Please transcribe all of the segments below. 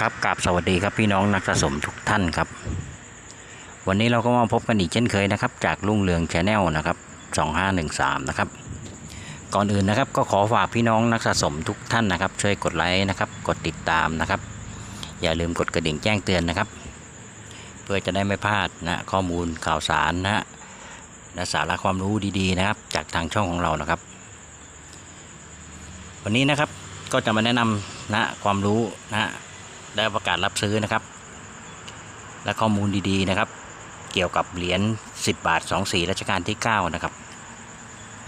ครับกราบสวัสดีครับพี่น้องนักสะสมทุกท่านครับ วันนี้เราก็มาพบกันอีกเช่นเคยนะครับ จากรุ่งเรืองชาแนลนะครับ 2513 นะครับ ก่อนอื่นนะครับก็ขอฝากพี่น้องนักสะสมทุกท่านนะครับ ช่วยกดไลค์นะครับ กดติดตามนะครับ อย่าลืมกดกระดิ่งแจ้งเตือนนะครับ เพื่อจะได้ไม่พลาดนะข้อมูลข่าวสารนะฮะและสาระความรู้ดีๆนะครับ จากทางช่องของเรานะครับ วันนี้นะครับก็จะมาแนะนำนะความรู้นะ และประกาศรับซื้อนะครับ และข้อมูลดีๆนะครับ เกี่ยวกับเหรียญ10 บาท 2 สีรัชกาลที่ 9 นะครับ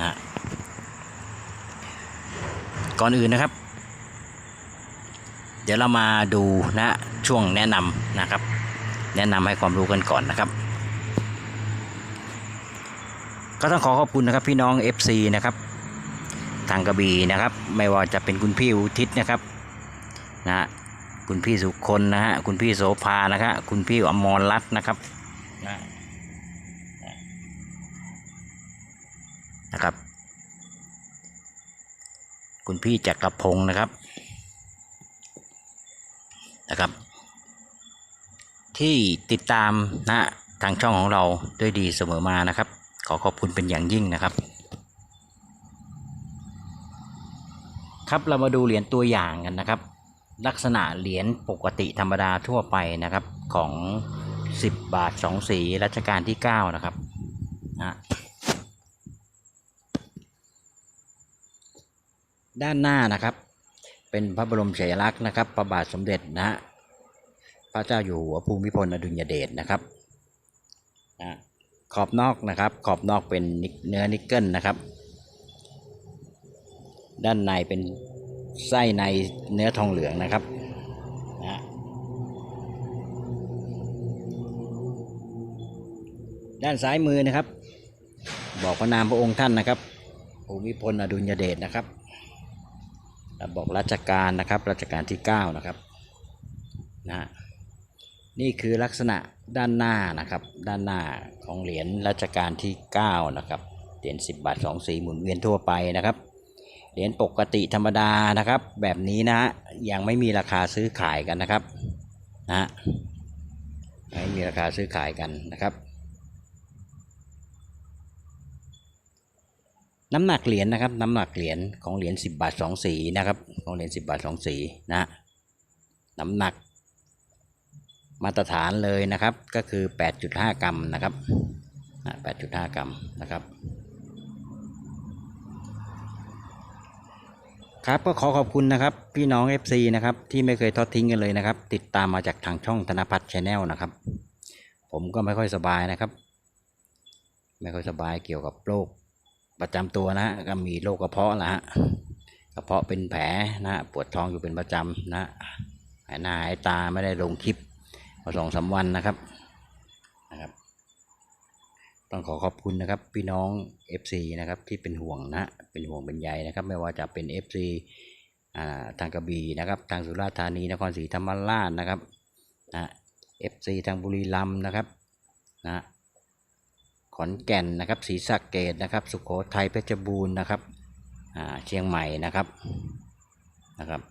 นะก่อนอื่นนะครับ เดี๋ยวเรามาดูนะช่วงแนะนำนะครับ แนะนำให้ความรู้กันก่อนนะครับ ก็ต้องขอขอบคุณนะครับพี่น้อง FC นะครับทางกระบี่นะครับ ไม่ว่าจะเป็นคุณพี่อุทิศนะครับนะฮะ คุณพี่สุคนนะฮะคุณพี่โสภานะครับคุณพี่อมรรัตน์นะครับนะนะครับ คุณพี่จักรพงศ์นะครับนะครับ ที่ติดตามนะทางช่องของเราด้วยดีเสมอมานะครับ ขอขอบคุณเป็นอย่างยิ่งนะครับ ครับเรามาดูเหรียญตัวอย่างกันนะครับ ลักษณะเหรียญปกติธรรมดาทั่วไปนะครับของ 10 บาท 2 สีรัชกาลที่ 9 นะครับนะด้านหน้านะครับ เป็นพระบรมฉายาลักษณ์นะครับพระบาทสมเด็จนะฮะพระเจ้าอยู่หัวภูมิพลอดุลยเดชนะครับนะขอบนอกนะครับ ขอบนอกเป็นเนื้อนิกเกิลนะครับ ด้านในเป็น ไส้ในเนื้อทองเหลืองนะครับนะด้านซ้ายมือนะครับ บอกพระนามพระองค์ท่านนะครับภูมิพลอดุลยเดชนะครับและบอกรัชกาลนะครับรัชกาลที่ 9 นะครับนะนี่คือลักษณะด้านหน้านะครับด้านหน้าของเหรียญรัชกาลที่ 9 นะครับเหรียญ10 บาท 2 สีหมุนเวียนทั่วไปนะครับ เหรียญปกติธรรมดานะครับ แบบนี้นะฮะยังไม่มีราคาซื้อขายกันนะครับนะไม่มีราคาซื้อขายกันนะครับ น้ำหนักเหรียญนะครับน้ำหนักเหรียญของเหรียญ10 บาท 2 สีนะครับของเหรียญ10 บาท 2 สีนะฮะน้ำหนักมาตรฐานเลยนะครับก็คือ 8.5 กรัมนะครับ8.5 กรัมนะครับ ครับก็ขอขอบคุณนะครับ พี่น้อง FC นะครับที่ไม่เคยทอดทิ้งกันเลยนะครับ ติดตามมาจากทางช่องธนพัฒน์ชาแนลนะครับ ผมก็ไม่ค่อยสบายนะครับ ไม่ค่อยสบายเกี่ยวกับโรคประจำตัวนะก็มีโรคกระเพาะนะฮะกระเพาะเป็นแผลนะปวดท้องอยู่เป็นประจำนะหายหน้าหายตาไม่ได้ลงคลิปมาสองสามวันนะครับ ต้องขอขอบคุณนะครับพี่น้อง FC นะครับที่เป็นห่วงนะเป็นห่วงเป็นใยนะครับ ไม่ว่าจะเป็น FC อ่าทางกระบี่นะครับ ทางสุราษฎร์ธานีนครศรีธรรมราชนะครับนะ FC ทางบุรีรัมย์นะครับนะขอนแก่นนะครับศรีสะเกดนะครับ สุโขทัยเพชรบูรณ์นะครับอ่าเชียงใหม่นะครับนะครับ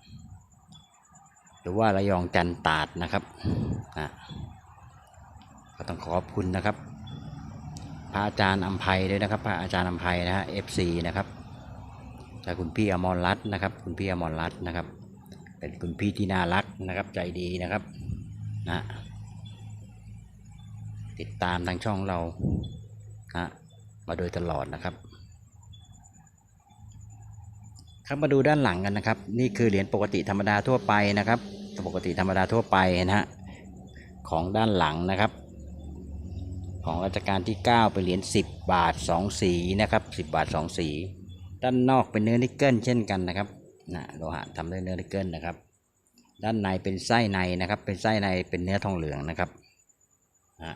หรือว่าระยองจันตาดนะครับนะก็ต้องขอบคุณนะครับ พระอาจารย์อัมภัยด้วยนะครับพระอาจารย์อัมภัยนะฮะ FC นะครับจากคุณพี่อมรรัตน์นะครับ คุณพี่อมรรัตน์นะครับ เป็นคุณพี่ที่น่ารักนะครับ ใจดีนะครับนะติดตามทางช่องเรานะมาโดยตลอดนะครับ ครับมาดูด้านหลังกันนะครับ นี่คือเหรียญปกติธรรมดาทั่วไปนะครับปกติธรรมดาทั่วไปนะฮะของด้านหลังนะครับ ของรัชกาลที่ 9 เป็นเหรียญ10 บาท 2 สีนะครับ 10 บาท 2 สี ด้านนอกเป็นเนื้อนิกเกิลเช่นกันนะครับนะโลหะทำด้วยเนื้อนิกเกิลนะครับ ด้านในเป็นไส้ในนะครับ เป็นไส้ในเป็นเนื้อทองเหลืองนะครับนะ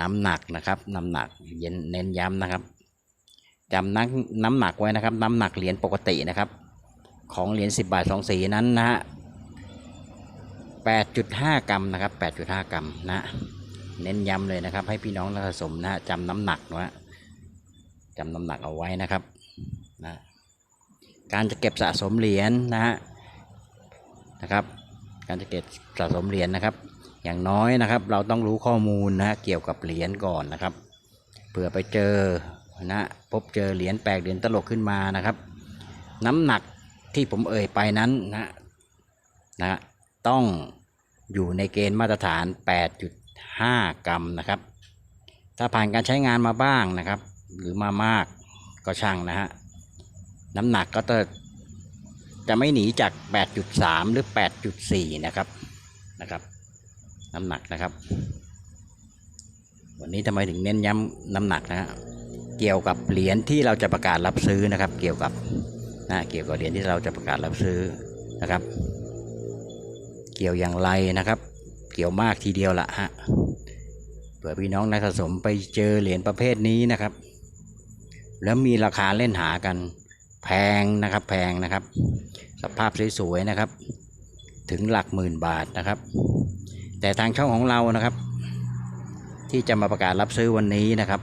น้ำหนักนะครับ น้ำหนักเย็นเน้นย้ำนะครับจำน้ำน้ำหนักไว้นะครับ น้ำหนักเหรียญปกตินะครับ ของเหรียญ10 บาท 2 สีนั้นนะฮะ8.5 กรัมนะครับ 8.5 กรัมนะ เน้นย้ำเลยนะครับ ให้พี่น้องนักสะสมนะฮะจำน้ำหนักนะฮะจำน้ำหนักเอาไว้นะครับนะการจะเก็บสะสมเหรียญนะฮะนะครับ การจะเก็บสะสมเหรียญนะครับ อย่างน้อยนะครับ เราต้องรู้ข้อมูลนะเกี่ยวกับเหรียญก่อนนะครับเผื่อไปเจอนะพบเจอเหรียญแปลกเหรียญตลกขึ้นมานะครับ น้ำหนักที่ผมเอ่ยไปนั้นนะนะต้องอยู่ในเกณฑ์มาตรฐาน 5 กรัมนะครับ ถ้าผ่านการใช้งานมาบ้างนะครับ หรือมามากก็ช่างนะฮะน้ำหนักก็จะจะไม่หนีจาก 8.3 หรือ 8.4 นะครับนะครับน้ำหนักนะครับ วันนี้ทำไมถึงเน้นย้ำน้ำหนักนะฮะเกี่ยวกับเหรียญที่เราจะประกาศรับซื้อนะครับ เกี่ยวกับนะเกี่ยวกับเหรียญที่เราจะประกาศรับซื้อนะครับ เกี่ยวอย่างไรนะครับ เกี่ยวมากทีเดียวละฮะเผื่อพี่น้องนักสะสมไปเจอเหรียญประเภทนี้นะครับ แล้วมีราคาเล่นหากันแพงนะครับแพงนะครับ สภาพสวยๆนะครับ ถึงหลักหมื่นบาทนะครับ แต่ทางช่องของเรานะครับ ที่จะมาประกาศรับซื้อวันนี้นะครับ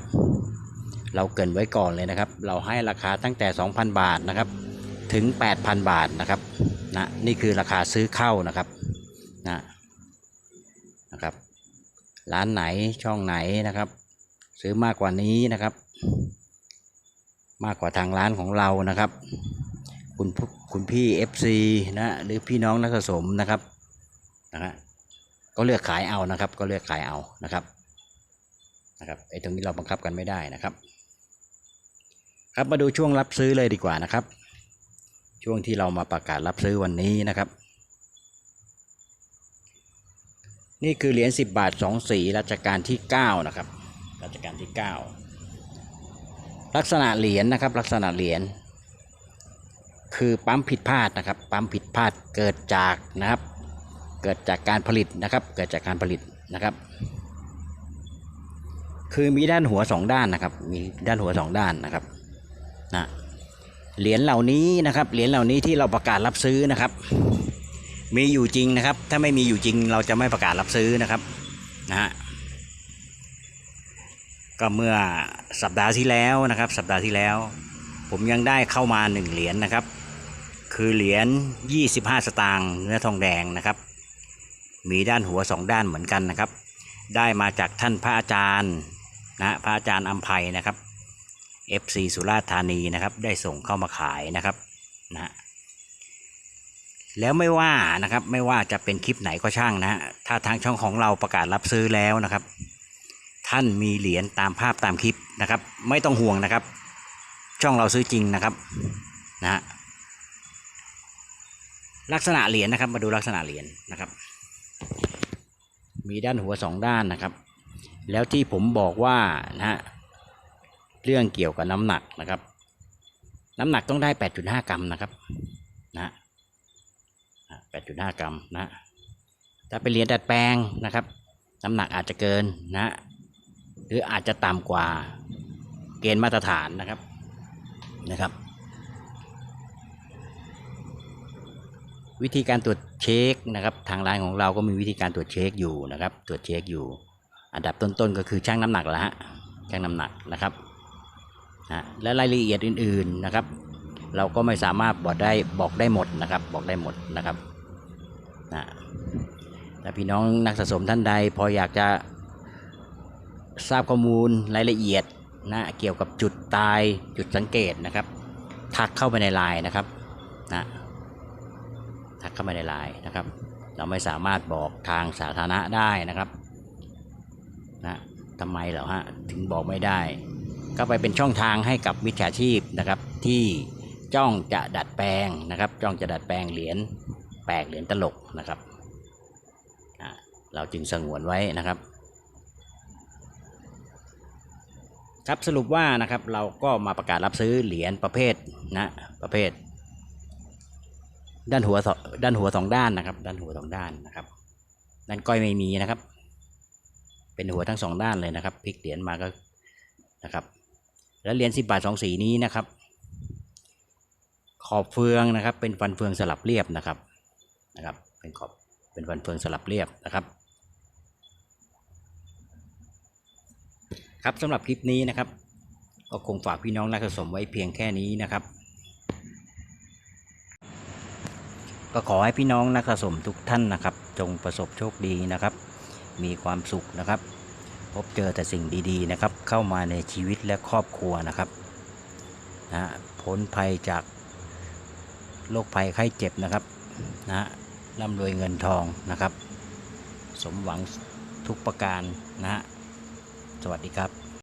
เราเกินไว้ก่อนเลยนะครับ เราให้ราคาตั้งแต่ 2,000 บาทนะครับ ถึง 8,000 บาทนะครับนะนี่คือราคาซื้อเข้านะครับนะ นะครับ ร้านไหนช่องไหนนะครับ ซื้อมากกว่านี้นะครับ มากกว่าทางร้านของเรานะครับ คุณคุณพี่ FC นะหรือพี่น้องนักสะสมนะครับนะฮะก็เลือกขายเอานะครับ ก็เลือกขายเอานะครับนะครับไอ้ตรงนี้เราบังคับกันไม่ได้นะครับ ครับมาดูช่วงรับซื้อเลยดีกว่านะครับ ช่วงที่เรามาประกาศรับซื้อวันนี้นะครับ นี่คือเหรียญ10 บาท 2 สีรัชกาลที่ 9 นะครับรัชกาลที่ 9 ลักษณะเหรียญนะครับ ลักษณะเหรียญคือปั๊มผิดพลาดนะครับ ปั๊มผิดพลาดเกิดจากนะครับ เกิดจากการผลิตนะครับ เกิดจากการผลิตนะครับ คือมีด้านหัวสองด้านนะครับ มีด้านหัวสองด้านนะครับนะเหรียญเหล่านี้นะครับ เหรียญเหล่านี้ที่เราประกาศรับซื้อนะครับ มีอยู่จริงนะครับ ถ้าไม่มีอยู่จริงเราจะไม่ประกาศรับซื้อนะครับนะฮะก็เมื่อสัปดาห์ที่แล้วนะครับ สัปดาห์ที่แล้ว ผมยังได้เข้ามาหนึ่งเหรียญนะครับ คือเหรียญ25 สตางค์เนื้อทองแดงนะครับ มีด้านหัวสองด้านเหมือนกันนะครับ ได้มาจากท่านพระอาจารย์นะพระอาจารย์อัมภัยนะครับ FC สุราษฎร์ธานีนะครับ ได้ส่งเข้ามาขายนะครับนะฮะ แล้วไม่ว่านะครับไม่ว่าจะเป็นคลิปไหนก็ช่างนะฮะถ้าทางช่องของเราประกาศรับซื้อแล้วนะครับ ท่านมีเหรียญตามภาพตามคลิปนะครับ ไม่ต้องห่วงนะครับ ช่องเราซื้อจริงนะครับนะฮะลักษณะเหรียญนะครับ มาดูลักษณะเหรียญนะครับ มีด้านหัวสองด้านนะครับ แล้วที่ผมบอกว่านะฮะเรื่องเกี่ยวกับน้ำหนักนะครับ น้ำหนักต้องได้ 8.5 กรัมนะครับนะฮะอะ 8.5 กรัมนะ ถ้าเป็นเหรียญดัดแปลงนะครับ น้ำหนักอาจจะเกินนะ หรืออาจจะต่ำกว่าเกณฑ์มาตรฐานนะครับนะครับ วิธีการตรวจเช็คนะครับ ทางร้านของเราก็มีวิธีการตรวจเช็คอยู่นะครับ ตรวจเช็คอยู่ อันดับต้นๆก็คือชั่งน้ำหนักแล้วฮะชั่งน้ำหนักนะครับนะและรายละเอียดอื่นๆนะครับ เราก็ไม่สามารถบอกได้บอกได้หมดนะครับ บอกได้หมดนะครับ นะถ้าพี่น้องนักสะสมท่านใด พออยากจะทราบข้อมูลรายละเอียดนะเกี่ยวกับจุดตายจุดสังเกตนะครับ ทักเข้าไปในไลน์นะครับนะทักเข้ามาในไลน์นะครับ เราไม่สามารถบอกทางสาธารณะได้นะครับนะทำไมเหรอฮะถึงบอกไม่ได้ ก็ไปเป็นช่องทางให้กับมิจฉาชีพนะครับที่จ้องจะดัดแปลงนะครับ จ้องจะดัดแปลงเหรียญ ปลกเหรียญตลกนะครับเราจึงสงวนไว้นะครับ ครับสรุปว่านะครับเราก็มาประกาศรับซื้อเหรียญประเภทนะประเภท ด้านหัวสองด้านหัวสองด้านนะครับ ด้านหัวสองด้านนะครับ ด้านก้อยไม่มีนะครับ เป็นหัวทั้งสองด้านเลยนะครับพลิกเหรียญมาก็นะครับ แล้วเหรียญสิบบาทสองสีนี้นะครับ ขอบเฟืองนะครับ เป็นฟันเฟืองสลับเรียบนะครับ นะครับ เป็นขอบเป็นฟันเฟืองสลับเรียบนะครับ ครับสำหรับคลิปนี้นะครับ ก็คงฝากพี่น้องนักสะสมไว้เพียงแค่นี้นะครับ ก็ขอให้พี่น้องนักสะสมทุกท่านนะครับ จงประสบโชคดีนะครับ มีความสุขนะครับ พบเจอแต่สิ่งดีๆนะครับ เข้ามาในชีวิตและครอบครัวนะครับนะพ้นภัยจากโรคภัยไข้เจ็บนะครับนะ ร่ำรวยเงินทองนะครับ สมหวังทุกประการนะฮะสวัสดีครับ